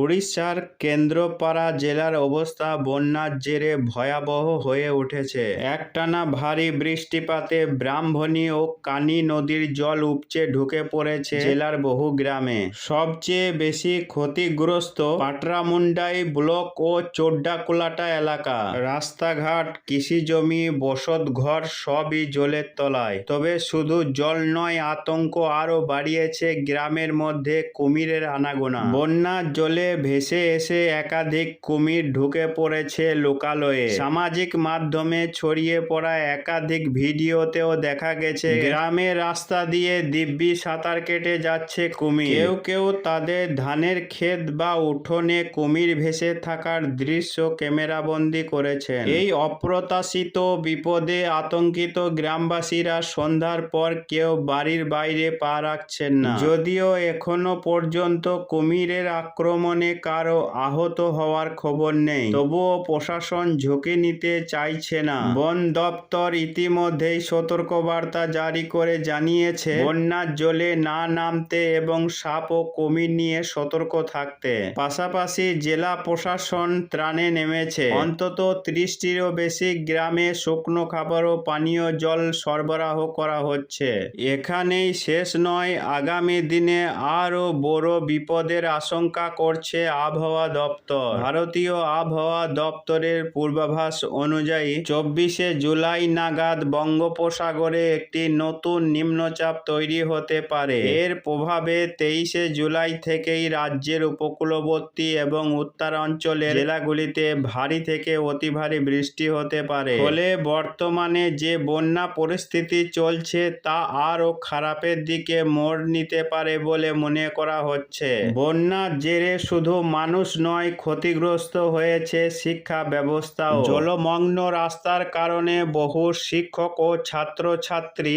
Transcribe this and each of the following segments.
উড়িষ্যার কেন্দ্রপাড়া জেলার অবস্থা বন্যার জেরে ভয়াবহ হয়ে উঠেছে। একটানা ভারী বৃষ্টিপাতে ব্রাহ্মণী ও কানি নদীর জল উপচে ঢুকে পড়েছে জেলার বহু গ্রামে। সবচেয়ে বেশি ক্ষতিগ্রস্ত পাটরামুন্ডাই ব্লক ও চোড্ডাকুলাটা এলাকা। রাস্তাঘাট কৃষি জমি বসত ঘর সবই জলের তলায়। তবে শুধু জল নয়, আতঙ্ক আরও বাড়িয়েছে গ্রামের মধ্যে কুমিরের আনাগোনা। বন্যার জলে ভেসে এসে একাধিক কুমির ঢুকে পড়েছে লোকালয়ে। সামাজিক মাধ্যমে ছড়িয়ে পড়া একাধিক ভিডিওতেও দেখা গেছে গ্রামের রাস্তা দিয়ে দিব্যি সাঁতার কেটে যাচ্ছে কুমির। কেউ কেউ তাদের ধানের ক্ষেত বা উঠোনে কুমির ভেসে থাকার দৃশ্য ক্যামেরাবন্দি করেছেন। এই অপ্রত্যাশিত বিপদে আতঙ্কিত গ্রামবাসীরা সন্ধ্যার পর কেউ বাড়ির বাইরে পা রাখছেন না। যদিও এখনও পর্যন্ত কুমিরের আক্রমণে কারও আহত হওয়ার খবর নেই। তবুও প্রশাসন ঝুঁকি নিতে চাইছে না। বন দপ্তর ইতিমধ্যেই সতর্কবার্তা জারি করে জানিয়েছে, বন্যার জলে না নামতে এবং সাপ ও কুমির নিয়ে সতর্ক থাকতে। পাশাপাশি জেলা প্রশাসন ত্রাণে নেমেছে। অন্তত ত্রিশটিরও বেশি গ্রামে শুকনো খাবার ও পানীয় জল সরবরাহ করা হচ্ছে। এখানেই শেষ নয়, আগামী দিনে আরও বড় বিপদের আশঙ্কা করছে আবহাওয়া দপ্তর। ভারতীয় আবহাওয়া দপ্তরের পূর্বাভাস অনুযায়ী চব্বিশে জুলাই নাগাদ বঙ্গোপসাগরে একটি নতুন নিম্নচাপ তৈরি হতে পারে। এর প্রভাবে তেইশে জুলাই থেকেই রাজ্যের উপকূলবর্তী এবং উত্তরাঞ্চলের জেলাগুলিতে ভারী থেকে অতি ভারী বৃষ্টি হতে পারে। ফলে বর্তমানে যে বন্যা পরিস্থিতি চলছে তা আরও খারাপের দিকে মোড় নিতে পারে বলে মনে করা হচ্ছে। বন্যার জেরে শুধু মানুষ নয়, ক্ষতিগ্রস্ত হয়েছে শিক্ষা ব্যবস্থাও। জলমগ্ন রাস্তার কারণে বহু শিক্ষক ও ছাত্রছাত্রী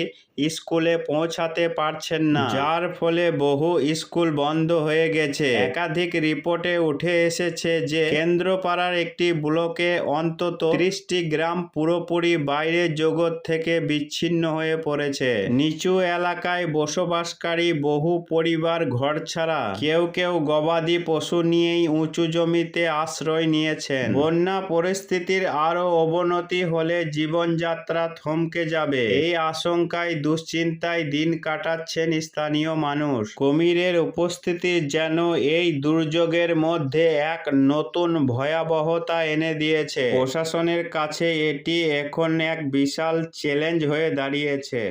স্কুলে পৌঁছাতে পারছেন না। যার ফলে বহু স্কুল বন্ধ হয়ে গেছে। একাধিক রিপোর্টে উঠে এসেছে যে, কেন্দ্রপাড়ার একটি ব্লকে অন্তত ত্রিশটি গ্রাম পুরোপুরি বাইরের জগৎ থেকে বিচ্ছিন্ন হয়ে পড়েছে। নিচু এলাকায় বসবাসকারী বহু পরিবার ঘর ছাড়া কেউ কেউ গবাদি পশু নিয়েই উঁচু জমিতে আশ্রয় নিয়েছেন। বন্যা পরিস্থিতির আরও অবনতি হলে জীবনযাত্রা থমকে যাবে। এই আশঙ্কায় দুশ্চিন্তায় দিন কাটাচ্ছেন স্থানীয় মানুষ। কুমিরের উপস্থিতি যেন এই দুর্যোগের মধ্যে এক নতুন ভয়াবহতা এনে দিয়েছে। প্রশাসনের কাছে এটি এখন এক বিশাল চ্যালেঞ্জ হয়ে দাঁড়িয়েছে।